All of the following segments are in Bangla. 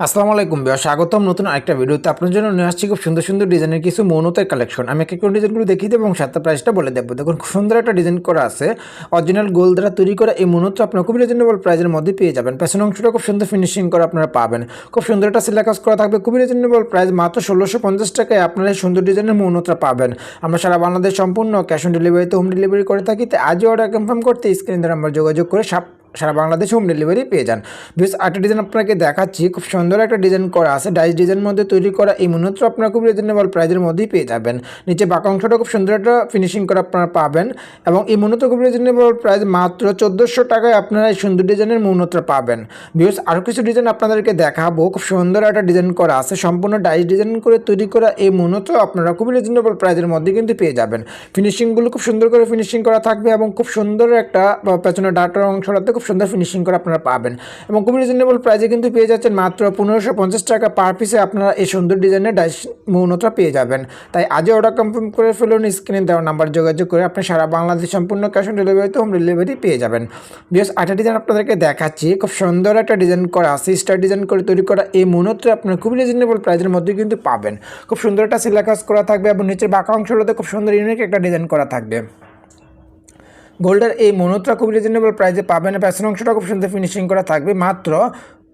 আসসালামু আলাইকুম বিয়া স্বাগতম নতুন আরেকটা ভিডিওতে। আপনার জন্য নিয়ে আসছি খুব সুন্দর সুন্দর ডিজাইনের কিছু মৌনতের কালেকশন আমি এক ডিজাইনগুলো দেখিয়ে দেবো এবং সাতটা প্রাইসটা বলে দেবো। দেখুন, খুব সুন্দর একটা ডিজাইন করা আছে। অরিজিনাল গোল দ্বারা তৈরি করা এই মৌনত্র আপনার খুবই রিজনেবল প্রাইসের মধ্যে পেয়ে যাবেন। পেছন অংশটা খুব সুন্দর ফিনিশিং করে আপনারা পাবেন। খুব সুন্দর একটা সিলেকাস করা থাকবে, খুবই রিজনেবল প্রাইস মাত্র ষোলোশো পঞ্চাশ টাকায় আপনারা এই সুন্দর ডিজাইনের মৌনত্রা পাবেন। আমরা সারা বাংলাদেশ সম্পূর্ণ ক্যাশ অন ডেলিভারিতে হোম ডেলিভারি করে থাকি। তাই আজই অর্ডার কনফার্ম করতে স্ক্রিন দ্বারা আমরা যোগাযোগ করে সাপ সারা বাংলাদেশে হোম ডেলিভারি পেয়ে যান। বেশ, আরেকটা ডিজাইন আপনাকে দেখাচ্ছি, খুব সুন্দর একটা ডিজাইন করা আছে। ডাইস ডিজাইনের মধ্যে তৈরি করা এই মূলত আপনারা খুব রিজনেবল প্রাইজের মধ্যেই পেয়ে যাবেন। নিচে বাঁকা অংশটা খুব সুন্দর একটা ফিনিশিং করে আপনারা পাবেন এবং এই মূলত খুব রিজনেবল প্রাইস মাত্র চোদ্দোশো টাকায় আপনারা এই সুন্দর ডিজাইনের মৌনত্রা পাবেন। বিকজ আরও কিছু ডিজাইন আপনাদেরকে দেখাবো। খুব সুন্দর একটা ডিজাইন করা আছে। সম্পূর্ণ ডাইস ডিজাইন করে তৈরি করা এই মূলত আপনারা খুব রিজনেবল প্রাইজের মধ্যে কিন্তু পেয়ে যাবেন। ফিনিশিংগুলো খুব সুন্দর করে ফিনিশিং করা থাকবে এবং খুব সুন্দর একটা পেছনে ডাটার অংশটাতে খুব সুন্দর ফিনিশিং করে আপনারা পাবেন। এবং খুব রিজনেবল প্রাইসে কিন্তু পেয়ে যাচ্ছেন মাত্র পনেরোশো পঞ্চাশ টাকা পার পিসে আপনারা এই সুন্দর ডিজাইনের ডাইস মৌনতা পেয়ে যাবেন। তাই আজই অর্ডার কনফার্ম করে ফেলুন স্ক্রিনে দেওয়া নাম্বার যোগাযোগ করে আপনি সারা বাংলাদেশ সম্পূর্ণ ক্যাশ অন ডেলিভারিতে হোম ডেলিভারি পেয়ে যাবেন। বিকজ আটটা ডিজাইন আপনাদেরকে দেখাচ্ছি। খুব সুন্দর একটা ডিজাইন করা আছে স্টার ডিজাইন করে তৈরি করা এই মৌনত্রে আপনার খুব রিজনেবল প্রাইসের মধ্যে কিন্তু পাবেন। খুব সুন্দর একটা সিলেকাস করা থাকবে এবং নিচের বাঁকা অংশটাতে খুব সুন্দর ইউনিক একটা ডিজাইন করা থাকবে। গোল্ডের এই মনোত্রা খুব রিজনেবল প্রাইসে পাবেন। প্যাশন অংশটা খুব সুন্দর ফিনিশিং করা থাকবে। মাত্র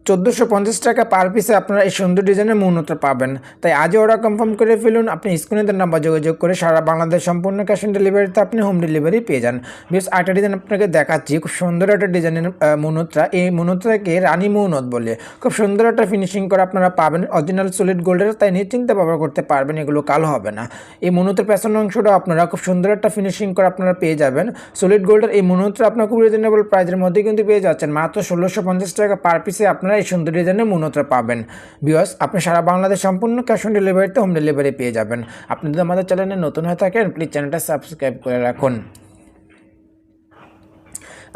চোদ্দোশো পঞ্চাশ টাকা পার পিসে আপনারা এই সুন্দর ডিজাইনের মৌনতা পাবেন। তাই আজই অর্ডার কনফার্ম করে ফেলুন। আপনি স্ক্রিনের নাম্বার যোগাযোগ করে সারা বাংলাদেশ সম্পূর্ণ ক্যাশ অন ডেলিভারিতে আপনি হোম ডেলিভারি পেয়ে যান। বেশ আটটা ডিজাইন আপনাকে দেখাচ্ছি। খুব সুন্দর একটা ডিজাইনের মৌনত্রা এই মৌনত্রাকে রানী মৌনত বলে। খুব সুন্দর একটা ফিনিশিং করে আপনারা পাবেন। অরিজিনাল সলিড গোল্ডের তাই নিশ্চিন্তে ব্যবহার করতে পারবেন। এগুলো কালো হবে না। এই মনোত্রের পেছন অংশটা আপনারা খুব সুন্দর একটা ফিনিশিং করে আপনারা পেয়ে যাবেন। সলিড গোল্ডের এই মনোত্রা আপনার খুব রিজনেবল প্রাইসের মধ্যে কিন্তু পেয়ে যাচ্ছেন। মাত্র ষোলোশো পঞ্চাশ টাকা পার পিসে আপনারা এই সুন্দর ডিজাইনের মনোত্রা পাবেন। বিয়স আপনি সারা বাংলাদেশ সম্পূর্ণ ক্যাশ অন ডেলিভারিতে হোম ডেলিভারি পেয়ে যাবেন। আপনি যদি আমাদের চ্যানেলে নতুন হয়ে থাকেন প্লিজ চ্যানেলটা সাবস্ক্রাইব করে রাখুন।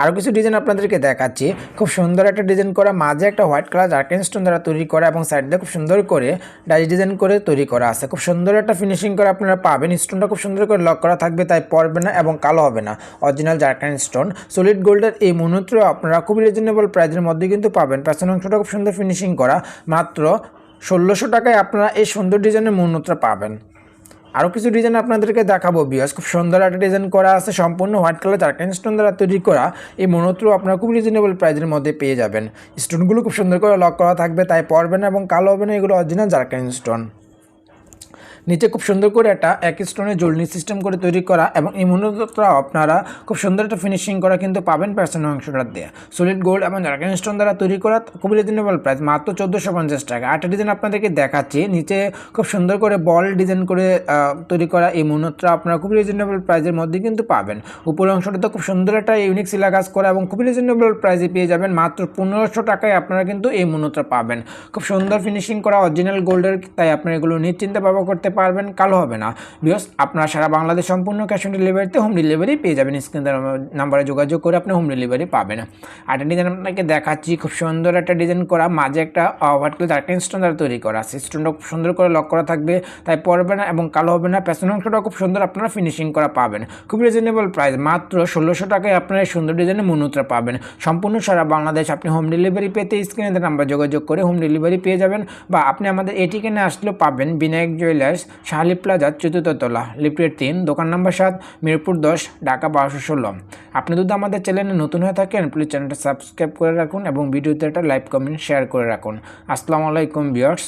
আরও কিছু ডিজাইন আপনাদেরকে দেখাচ্ছি। খুব সুন্দর একটা ডিজাইন করা, মাঝে একটা হোয়াইট কালার জার্কেন স্টোন দ্বারা তৈরি করা এবং সাইড দিয়ে খুব সুন্দর করে ডাইস ডিজাইন করে তৈরি করা আছে। খুব সুন্দর একটা ফিনিশিং করে আপনারা পাবেন। স্টোনটা খুব সুন্দর করে লক করা থাকবে, তাই পড়বে না এবং কালো হবে না। অরিজিনাল জার্কান স্টোন সলিড গোল্ডের এই মনোত্র আপনারা খুব রিজনেবল প্রাইসের মধ্যে কিন্তু পাবেন। পেছন অংশটা খুব সুন্দর ফিনিশিং করা। মাত্র ষোলোশো টাকায় আপনারা এই সুন্দর ডিজাইনের মনোত্রা পাবেন। আরও কিছু ডিজাইন আপনাদেরকে দেখাবো বিয়াস খুব সুন্দর একটা ডিজাইন করা আছে, সম্পূর্ণ হোয়াইট কালার চারকান স্টোন দ্বারা তৈরি করা। এই মনোত্র আপনারা খুব রিজনেবল প্রাইজের মধ্যে পেয়ে যাবেন। স্টোনগুলো খুব সুন্দর করে লক করা থাকবে, তাই পড়বে না এবং কালো হবে না, এগুলো অরিজিনাল জার্কান স্টোন নিচে খুব সুন্দর করে একটা এক স্টোনের জলনি সিস্টেম করে তৈরি করা এবং এই মনোত্রা আপনারা খুব সুন্দর একটা ফিনিশিং করা কিন্তু পাবেন প্যাশন অংশটা দিয়ে। সলিড গোল্ড এবং জার্কান স্টোন দ্বারা তৈরি করা খুবই রিজনেবল প্রাইস মাত্র চোদ্দোশো পঞ্চাশ টাকা। আটটা ডিজাইন আপনাদেরকে দেখাচ্ছি, নিচে খুব সুন্দর করে বল ডিজাইন করে তৈরি করা এই মনোত্রা আপনারা খুবই রিজনেবল প্রাইসের মধ্যে কিন্তু পাবেন। উপরের অংশটাতে খুব সুন্দর একটা ইউনিক সিলা কাজ করা এবং খুবই রিজনেবল প্রাইসে পেয়ে যাবেন, মাত্র পনেরোশো টাকায় আপনারা কিন্তু এই মনোত্রা পাবেন। খুব সুন্দর ফিনিশিং করা অরিজিনাল গোল্ডের তাই আপনারা এগুলো নিশ্চিন্তে ব্যবহার করতে পারবেন, কালো হবে না। বিকজ আপনারা সারা বাংলাদেশ সম্পূর্ণ ক্যাশ অন ডেলিভারিতে হোম ডেলিভারি পেয়ে যাবেন। স্ক্রিন নাম্বারে যোগাযোগ করে আপনি হোম ডেলিভারি পাবেন। আরেকটা ডিজাইন আপনাকে দেখাচ্ছি, খুব সুন্দর একটা ডিজাইন করা, মাঝে একটা হোয়াইট কালার জার্কিন স্টোন দ্বারা তৈরি করা। আছে স্টোনটা খুব সুন্দর করে লক করা থাকবে, তাই পড়বে না এবং কালো হবে না। পেছন অংশটা খুব সুন্দর আপনারা ফিনিশিং করা পাবেন। খুব রিজনেবল প্রাইস মাত্র ষোলোশো টাকায় আপনারা সুন্দর ডিজাইনের মনুত্রা পাবেন। সম্পূর্ণ সারা বাংলাদেশ আপনি হোম ডেলিভারি পেতে স্ক্রিনে নাম্বার যোগাযোগ করে হোম ডেলিভারি পেয়ে যাবেন বা আপনি আমাদের এ ঠিকানে আসলেও পাবেন। বিনায়ক জুয়েলার্স শাহালি প্লাজা চতুর্থ তলা লিফটের তিন, দোকান নাম্বার সাত, মিরপুর দশ, ঢাকা বারোশো ষোলো। আপনি যদি আমাদের চ্যানেলে নতুন হয়ে থাকেন প্লিজ চ্যানেলটা সাবস্ক্রাইব করে রাখুন এবং ভিডিওতে একটা লাইভ কমেন্ট শেয়ার করে রাখুন। আসসালামু আলাইকুম বিয়ার্স